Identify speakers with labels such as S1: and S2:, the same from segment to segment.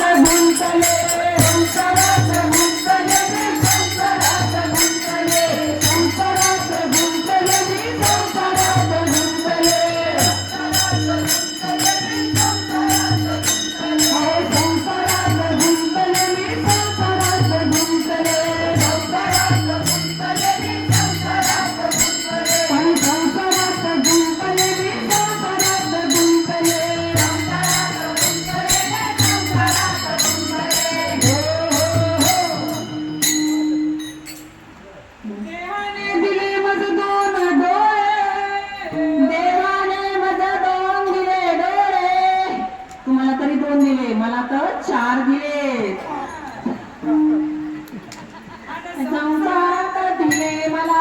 S1: संसारात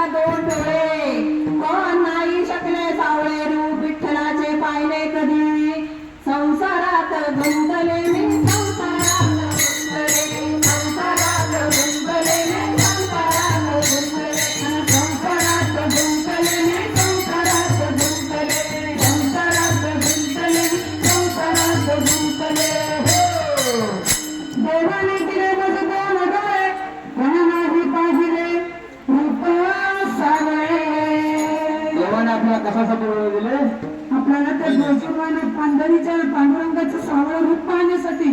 S1: दोन डोळे
S2: कशासाठी वेळ दिले
S1: आपल्याला त्या जोशी पांढरीच्या पांडुरंगाचं सावळं रूप पाहण्यासाठी.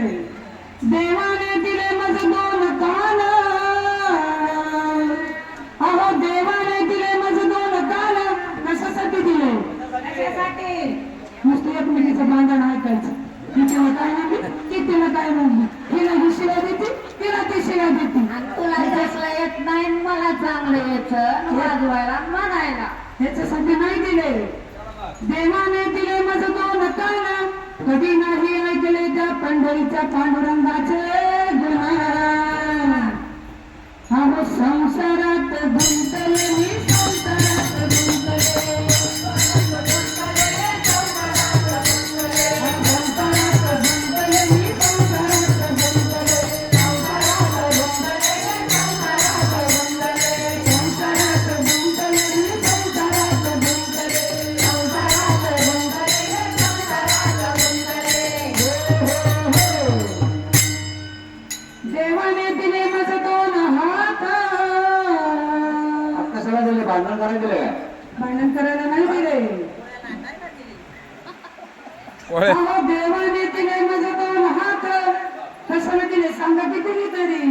S1: देवाने दिले मज दोन कान. अहो देवाने दिले मज दोन कान. कशासाठी दिले? कशासाठी? नुसतं एकमेकीचं भांडण ऐकायचं. तिच्याला काय म्हणली? ती तिला काय म्हणली? हिला ही शिव्या देते तिला ती शिव्या देते.
S3: तुला कसलं येत नाही मला चांगलं येतं वाजवायला म्हणायला.
S1: ह्याच्यासाठी नाही दिले. देवाने दिले मज दोन कान. कधी नाही ऐकले पंढरीच्या पांडुरंगाचे गुण हा संसारात गुंतले देवाने दिले दोन हात.
S2: भांडण करायला दिले काय
S1: भांडण करायला नाही दिले. अहो देवाने दिले मज दोन हात. कशाला दिले सांगा की दिली तरी.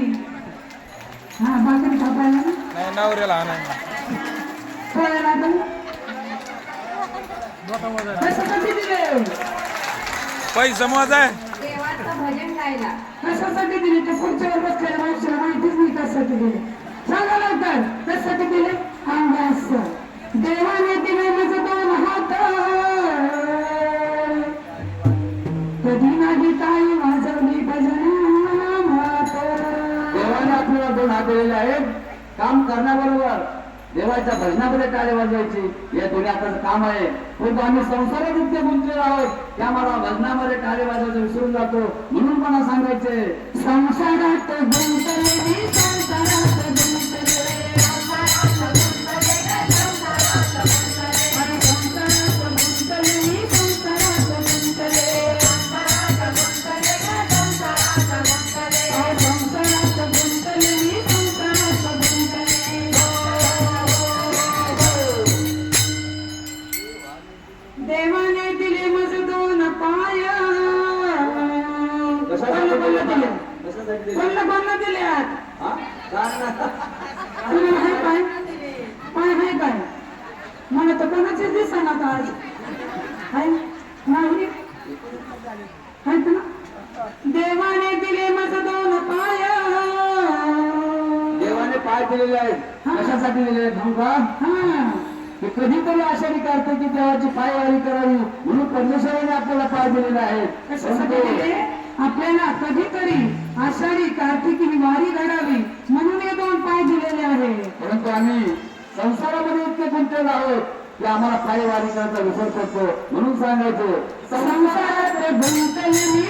S1: हा भाकरी ना.
S4: नाही नवऱ्याला नाही
S1: पोळ्याला तर कशासाठी दिले?
S4: पैसा मोज
S3: भजन गायला.
S1: कशासाठी दिले? ते पुढच्या बसलेल्या माणसाला माहितीच नाही कशासाठी दिले. सांगा लवकर कशासाठी दिले? अंगास देवाने दिले मज दोन हात. कधी नाही ताई वाजवली भजन मात?
S2: देवाने आपल्याला दोन हात दिलेले आहेत. काम करण्याबरोबर देवाच्या भजनामध्ये टाळे वाजवायची हे दुनियाचं काम आहे. परंतु आम्ही संसारात इतके गुंतलेलो आहोत. की आम्हाला भजनामध्ये टाळे वाजवायचं विसरून जातो. म्हणून मला सांगायचे
S1: संसारात संसारात गुंतले संसारात दिले कोणाला कोणाला दिले आत
S2: हा? सांग ना.
S1: तुला आहे काय? पाय आहे काय? मला तर कोणाचेच दिसणार आज. आहे नाही आहेत ना? देवाने दिले मज दोन पाय.
S2: देवाने पाय दिलेले आहेत. कशासाठी दिलेले आहेत का?
S1: हा.
S2: की कधीतरी आषाढी करते की देवाची पायवारी करावी म्हणून परमेश्वराने आपल्याला पाय दिलेले
S1: दिले? आपल्याला कधीतरी आषाढी कार्तिकी वारी घडावी म्हणून हे दोन पाय दिलेले आहे
S2: परंतु आम्ही संसारामध्ये इतके गुंतलेलो आहोत की आम्हाला पायवारी करायचा विसर पडतो म्हणून सांगायचं
S1: संसारात गुंतले मी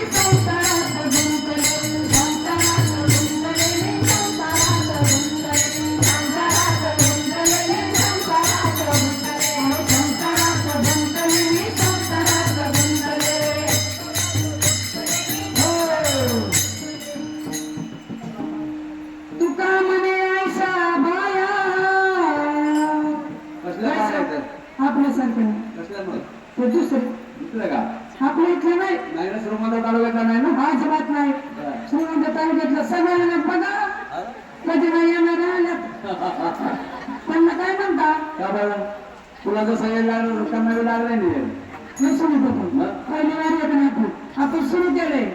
S1: आपल्यासारखं नाही.
S2: कसल्या मग?
S1: ते दुसरे
S2: दुसरं का
S1: आपल्या इथलं नाही.
S2: नाही ना श्रीमंत तालुक्यातला नाही ना?
S1: अजिबात नाही. श्रीमंत तालुक्यातलं सगळ्यांना बघा. कधी नाही येणार आल्यात. त्यांना काय म्हणता?
S2: का बरं? तुला जर सगळे लागलं करणारे लागले नाही.
S1: मी सुरू
S2: मग?
S1: पहिली वारी येत नाही आपण. आपण सुरू केले.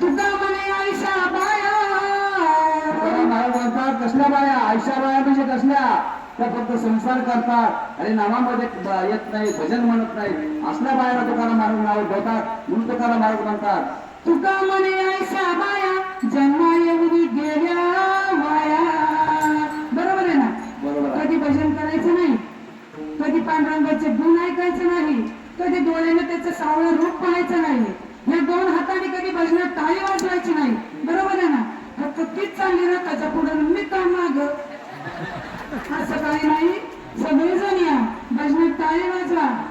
S1: तुका म्हणे आयशा बाया.
S2: कसल्या बाया? आयशा बाया म्हणजे कसल्या? त्या फक्त संसार करतात. आणि नामामध्ये येत नाही भजन म्हणत नाही. असल्या बायाला तुकाराम महाराज नाव ठेवतात म्हणून तुकाराम महाराज म्हणतात.
S1: तुका म्हणे आयशा बाया जन्मा येऊन गेल्या वाया. बरोबर आहे ना?
S2: बरोबर.
S1: कधी भजन करायचं नाही कधी पांडुरंगाचे गुण ऐकायचे नाही कधी डोळ्याने त्याचं सावळं रूप पाहायचं नाही. या दोन हाताने कधी भजनात टाळी वाजवायची नाही. बरोबर आहे ना? फक्त तीच चालली ना त्याच्या पुढे मी काम माग? असं काही नाही. सगळेजण या. भजनात ताळी वाजवा.